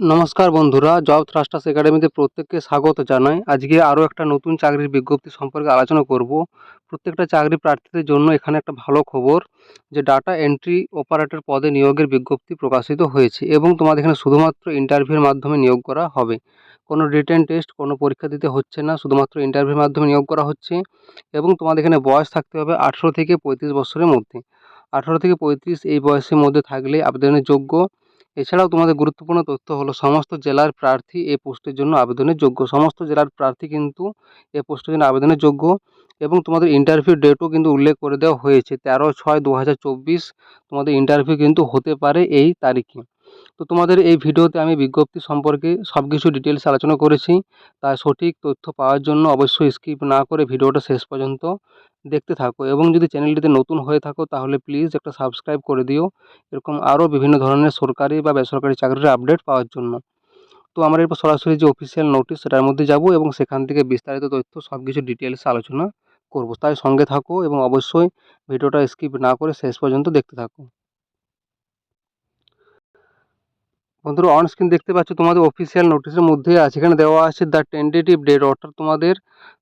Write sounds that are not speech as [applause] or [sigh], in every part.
নমস্কার বন্ধুরা, job thrusters একাডেমিতে প্রত্যেককে স্বাগত জানাই। আজকে আরও একটা নতুন চাকরির বিজ্ঞপ্তি সম্পর্কে আলোচনা করব। প্রত্যেকটা চাকরি প্রার্থীদের জন্য এখানে একটা ভালো খবর, যে ডাটা এন্ট্রি অপারেটর পদে নিয়োগের বিজ্ঞপ্তি প্রকাশিত হয়েছে এবং তোমাদের এখানে শুধুমাত্র ইন্টারভিউর মাধ্যমে নিয়োগ করা হবে। কোনো রিটেন টেস্ট কোনো পরীক্ষা দিতে হচ্ছে না, শুধুমাত্র ইন্টারভিউর মাধ্যমে নিয়োগ করা হচ্ছে এবং তোমাদের এখানে বয়স থাকতে হবে আঠেরো থেকে পঁয়ত্রিশ বছরের মধ্যে। আঠেরো থেকে পঁয়ত্রিশ এই বয়সের মধ্যে থাকলে আবেদনের যোগ্য এছাড়াও তোমাদের গুরুত্বপূর্ণ তথ্য হলো, সমস্ত জেলার প্রার্থী এই পোস্টের জন্য আবেদনের যোগ্য। সমস্ত জেলার প্রার্থী কিন্তু এই পোস্টের জন্য আবেদনের যোগ্য এবং তোমাদের ইন্টারভিউ ডেটও কিন্তু উল্লেখ করে দেওয়া হয়েছে। তেরো ছয় দু তোমাদের ইন্টারভিউ কিন্তু হতে পারে এই তারিখে। তো তোমাদের এই ভিডিওতে আমি বিজ্ঞপ্তি সম্পর্কে সব কিছু ডিটেলস আলোচনা করেছি, তাই সঠিক তথ্য পাওয়ার জন্য অবশ্যই স্কিপ না করে ভিডিওটা শেষ পর্যন্ত দেখতে থাকো এবং যদি চ্যানেলটিতে নতুন হয়ে থাকো তাহলে প্লিজ একটা সাবস্ক্রাইব করে দিও। এরকম আরও বিভিন্ন ধরনের সরকারি বা বেসরকারি চাকরির আপডেট পাওয়ার জন্য। তো আমরা এরপর সরাসরি যে অফিসিয়াল নোটিশ সেটার মধ্যে যাব এবং সেখান থেকে বিস্তারিত তথ্য সব কিছু ডিটেলস আলোচনা করব। তাই সঙ্গে থাকো এবং অবশ্যই ভিডিওটা স্কিপ না করে শেষ পর্যন্ত দেখতে থাকো। বন্ধুরা অন স্ক্রিন দেখতে পাচ্ছ, তোমাদের অফিসিয়াল নোটিশের মধ্যে আছে। এখানে দেওয়া আছে দ্য টেন্টেটিভ ডেট অর্থাৎ তোমাদের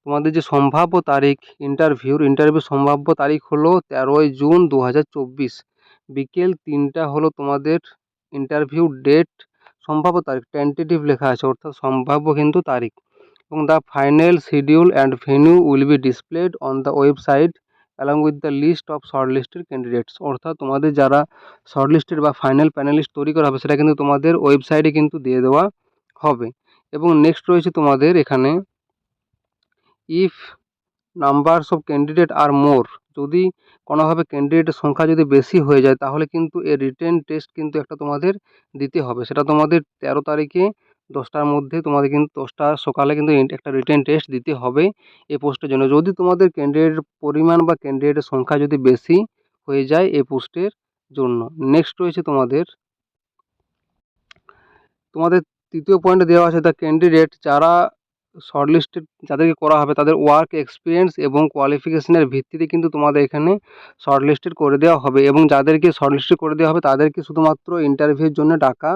তোমাদের যে সম্ভাব্য তারিখ ইন্টারভিউর ইন্টারভিউ সম্ভাব্য তারিখ হলো তেরোই জুন দু হাজার চব্বিশ। বিকেল তিনটা হলো তোমাদের ইন্টারভিউ ডেট সম্ভাব্য তারিখ টেন্টেটিভ লেখা আছে, অর্থাৎ সম্ভাব্য কিন্তু তারিখ। এবং the final schedule and venue will be displayed on the website along with the list of shortlisted candidates অর্থাৎ তোমাদের যারা শর্টলিস্টেড বা ফাইনাল প্যানেলিস্ট তৈরি করা হবে, সেটা কিন্তু তোমাদের ওয়েবসাইটে কিন্তু দিয়ে দেওয়া হবে। এবং নেক্সট রয়েছে তোমাদের এখানে if numbers of candidate are more যদি কোনোভাবে ক্যান্ডিডেটের সংখ্যা যদি বেশি হয়ে যায়, তাহলে কিন্তু এর রিটেন টেস্ট কিন্তু একটা তোমাদের দিতে হবে। সেটা তোমাদের তেরো তারিখে দশটার মধ্যে তোমাদের কিন্তু দশটা সকালে কিন্তু একটা রিটেন টেস্ট দিতে হবে এই পোস্টের জন্য। যদি তোমাদের ক্যান্ডিডেটের পরিমাণ বা ক্যান্ডিডেটের সংখ্যা যদি বেশি হয়ে যায় এই পোস্টের জন্য। নেক্সট রয়েছে তোমাদের তোমাদের তৃতীয় পয়েন্ট দেওয়া আছে দ্য ক্যান্ডিডেট যারা শর্টলিস্টেড যাদেরকে করা হবে তাদের ওয়ার্ক এক্সপিরিয়েন্স এবং কোয়ালিফিকেশনের ভিত্তিতে কিন্তু তোমাদের এখানে শর্টলিস্টেড করে দেওয়া হবে এবং যাদেরকে শর্টলিস্টেড করে দেওয়া হবে তাদেরকে শুধুমাত্র ইন্টারভিউর জন্য ডাকা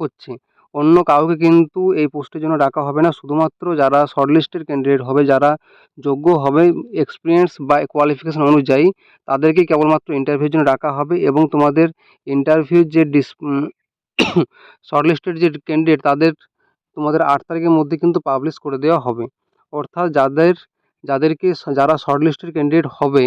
হচ্ছে। অন্য কাউকে কিন্তু এই পোস্টের জন্য ডাকা হবে না। শুধুমাত্র যারা শর্টলিস্টেড ক্যান্ডিডেট হবে, যারা যোগ্য হবে এক্সপিরিয়েন্স বা কোয়ালিফিকেশন অনুযায়ী তাদেরকে কেবলমাত্র ইন্টারভিউর জন্য ডাকা হবে এবং তোমাদের ইন্টারভিউর যে ডিস শর্টলিস্টেড [coughs] যে ক্যান্ডিডেট তাদের তোমাদের আট তারিখের মধ্যে কিন্তু পাবলিশ করে দেওয়া হবে। অর্থাৎ যাদের, যাদেরকে যারা শর্টলিস্টেড ক্যান্ডিডেট হবে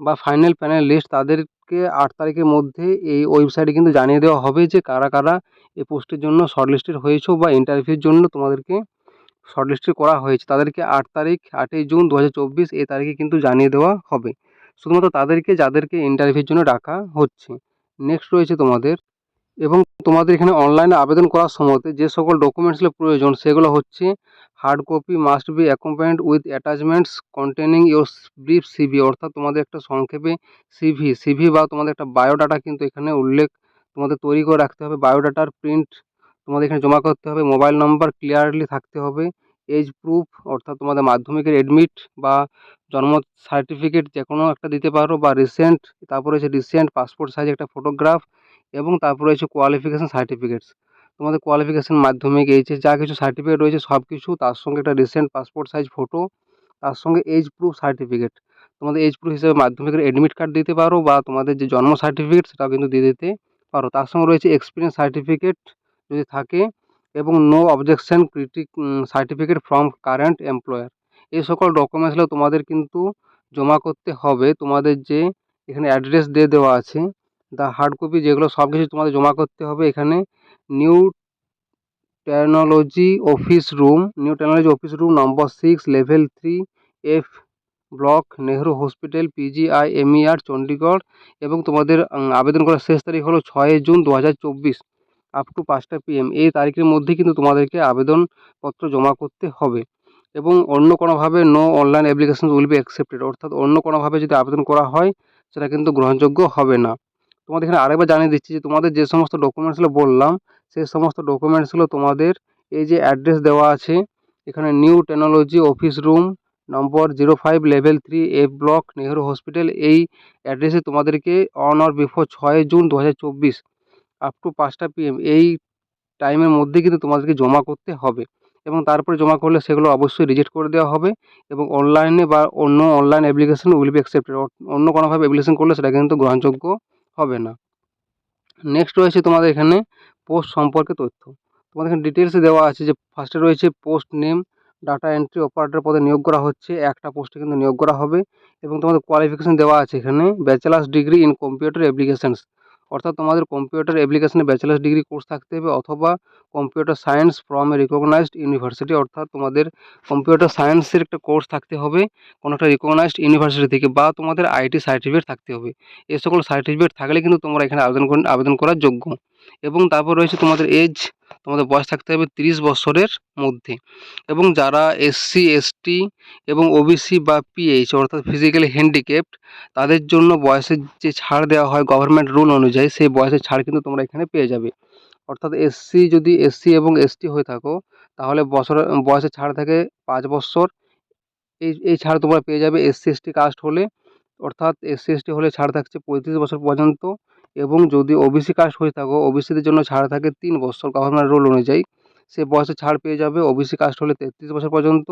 বা ফাইনাল প্যানেল লিস্ট তাদেরকে আট তারিখের মধ্যে এই ওয়েবসাইটে কিন্তু জানিয়ে দেওয়া হবে যে কারা কারা এই পোস্টের জন্য শর্টলিস্টেড হয়েছো বা ইন্টারভিউর জন্য তোমাদেরকে শর্টলিস্টেড করা হয়েছে। তাদেরকে আট তারিখ, আটই জুন দু হাজার চব্বিশ এই তারিখে কিন্তু জানিয়ে দেওয়া হবে। শুধুমাত্র তাদেরকে, যাদেরকে ইন্টারভিউর জন্য ডাকা হচ্ছে। নেক্সট রয়েছে তোমাদের। এবং তোমাদের এখানে অনলাইনে আবেদন করার সময়তে যে সকল ডকুমেন্টসগুলো প্রয়োজন সেগুলো হচ্ছে hard copy must be accompanied with attachments containing your brief CV অর্থাৎ তোমাদের একটা সংক্ষেপে সিভি সিভি বা তোমাদের একটা বায়োডাটা কিন্তু এখানে উল্লেখ তোমাদের তৈরি করে রাখতে হবে। বায়োডাটার প্রিন্ট তোমাদের এখানে জমা করতে হবে। মোবাইল নাম্বার ক্লিয়ারলি থাকতে হবে। এজ প্রুফ অর্থাৎ তোমাদের মাধ্যমিকের এডমিট বা জন্ম সার্টিফিকেট যে কোনো একটা দিতে পারো বা রিসেন্ট তারপরে হচ্ছে রিসেন্ট পাসপোর্ট সাইজ একটা ফটোগ্রাফ এবং তারপরে হচ্ছে কোয়ালিফিকেশান সার্টিফিকেটস তোমাদের কোয়ালিফিকেশান মাধ্যমিক এইচএস যা কিছু সার্টিফিকেট রয়েছে সব কিছু, তার সঙ্গে একটা রিসেন্ট পাসপোর্ট সাইজ ফটো তার সঙ্গে এজ প্রুফ সার্টিফিকেট তোমাদের এজ প্রুফ হিসেবে মাধ্যমিকের অ্যাডমিট কার্ড দিতে পারো বা তোমাদের যে জন্ম সার্টিফিকেট সেটাও কিন্তু দিয়ে দিতে পারো। তার সঙ্গে রয়েছে এক্সপিরিয়েন্স সার্টিফিকেট যদি থাকে এবং no objection critic certificate from current employer এই সকল ডকুমেন্টসগুলো তোমাদের কিন্তু জমা করতে হবে। তোমাদের যে এখানে অ্যাড্রেস দিয়ে দেওয়া আছে দ্য হার্ড কপি যেগুলো সব কিছু তোমাদের জমা করতে হবে এখানে। New technology office room, new technology office room number six, level three, F block, Nehru hospital PGI MER Chandigarh এবং তোমাদের আবেদন করার শেষ তারিখ হলো ছয়ই জুন দু হাজার চব্বিশ আপ টু পাঁচটা পিএম এই তারিখের মধ্যে কিন্তু তোমাদেরকে আবেদনপত্র জমা করতে হবে। এবং অন্য কোনোভাবে no online application will be accepted অর্থাৎ অন্য কোনোভাবে যদি আবেদন করা হয়, সেটা কিন্তু গ্রহণযোগ্য হবে না। তোমাদের এখানে আরেকবার জানিয়ে দিচ্ছি যে তোমাদের যে সমস্ত ডকুমেন্টসগুলো বললাম সেই সমস্ত ডকুমেন্টসগুলো তোমাদের এই যে অ্যাড্রেস দেওয়া আছে, এখানে new technology office room number zero five level three F block Nehru hospital এই অ্যাড্রেসে তোমাদেরকে অন অর বিফোর ছয় জুন দু হাজার চব্বিশ আপ টু পাঁচটা পিএম এই টাইমের মধ্যে কিন্তু তোমাদেরকে জমা করতে হবে এবং তারপরে জমা করলে সেগুলো অবশ্যই রিজেক্ট করে দেওয়া হবে এবং অনলাইনে বা অন্য online application will be accepted অন্য কোনোভাবে অ্যাপ্লিকেশন করলে সেটা কিন্তু গ্রহণযোগ্য হবে না। নেক্সট রয়েছে তোমাদের এখানে পোস্ট সম্পর্কে তথ্য। তোমাদের এখানে ডিটেলসে দেওয়া আছে যে ফার্স্টে রয়েছে post name data entry operator পদে নিয়োগ করা হচ্ছে, একটা পোস্টে কিন্তু নিয়োগ করা হবে এবং তোমাদের কোয়ালিফিকেশান দেওয়া আছে এখানে bachelor's degree in computer applications অর্থাৎ তোমাদের কম্পিউটার অ্যাপ্লিকেশনে ব্যাচেলার্স ডিগ্রি কোর্স থাকতে হবে অথবা computer science from a recognised university অর্থাৎ তোমাদের কম্পিউটার সায়েন্সের একটা কোর্স থাকতে হবে, কোনো একটা রিকগনাইজড ইউনিভার্সিটি থেকে বা তোমাদের আইটি সার্টিফিকেট থাকতে হবে। এ সকল সার্টিফিকেট থাকলে কিন্তু তোমরা এখানে আবেদন আবেদন করার যোগ্য। এবং তারপর রয়েছে তোমাদের এজ তোমাদের বয়স থাকতে হবে তিরিশ বছরের মধ্যে। এবং যারা এসসি, এসটি এবং ওবিসি বা পিএইচ অর্থাৎ ফিজিক্যালি হ্যান্ডিক্যাপড তাদের জন্য বয়সের যে ছাড় দেওয়া হয় গভর্নমেন্ট রুল অনুযায়ী সেই বয়সের ছাড় কিন্তু তোমরা এখানে পেয়ে যাবে। অর্থাৎ এসসি যদি এসসি এবং এসটি হয়ে থাকো, তাহলে বছরে, বয়সের ছাড় থাকে পাঁচ বৎসর এই এই ছাড় তোমরা পেয়ে যাবে এসসি, এসটি কাস্ট হলে। অর্থাৎ এসসি, এসটি হলে ছাড় থাকছে পঁয়ত্রিশ বছর পর্যন্ত। এবং যদি ওবিসি কাস্ট হয়ে থাকো ওবিসিদের জন্য ছাড় থাকে তিন বছর। গভর্নমেন্ট রুল অনুযায়ী সে বয়সে ছাড় পেয়ে যাবে। ওবিসি কাস্ট হলে তেত্রিশ বছর পর্যন্ত,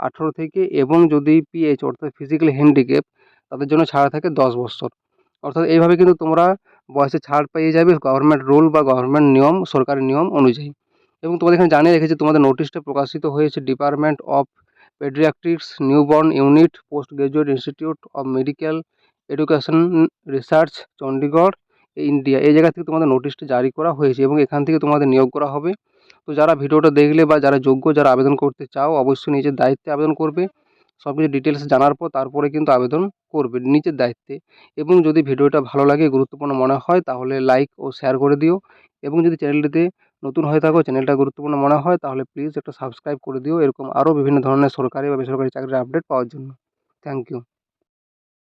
আঠেরো থেকে এবং যদি পিএইচ অর্থাৎ ফিজিক্যালি হ্যান্ডিক্যাপ তাদের জন্য ছাড় থাকে দশ বছর। অর্থাৎ এইভাবে কিন্তু তোমরা বয়সে ছাড় পেয়ে যাবে গভর্নমেন্ট রুল বা গভর্নমেন্ট নিয়ম, সরকারি নিয়ম অনুযায়ী। এবং তোমাদের এখানে জানিয়ে রেখেছি, তোমাদের নোটিশটা প্রকাশিত হয়েছে department of paediatrics newborn unit post graduate institute of medical education research Chandigarh India এই জায়গা থেকে তোমাদের নোটিশটি জারি করা হয়েছে এবং এখান থেকে তোমাদের নিয়োগ করা হবে। তো যারা ভিডিওটা দেখলে বা যারা যোগ্য, যারা আবেদন করতে চাও, অবশ্যই নিজের দায়িত্বে আবেদন করবে। সব কিছু ডিটেলস জানার পর তারপরে কিন্তু আবেদন করবে নিজের দায়িত্বে। এবং যদি ভিডিওটা ভালো লাগে, গুরুত্বপূর্ণ মনে হয়, তাহলে লাইক ও শেয়ার করে দিও। এবং যদি চ্যানেলটিতে নতুন হয়ে থাকো চ্যানেলটা গুরুত্বপূর্ণ মনে হয়, তাহলে প্লিজ একটা সাবস্ক্রাইব করে দিও। এরকম আরও বিভিন্ন ধরনের সরকারি বা বেসরকারি চাকরির আপডেট পাওয়ার জন্য। Thank you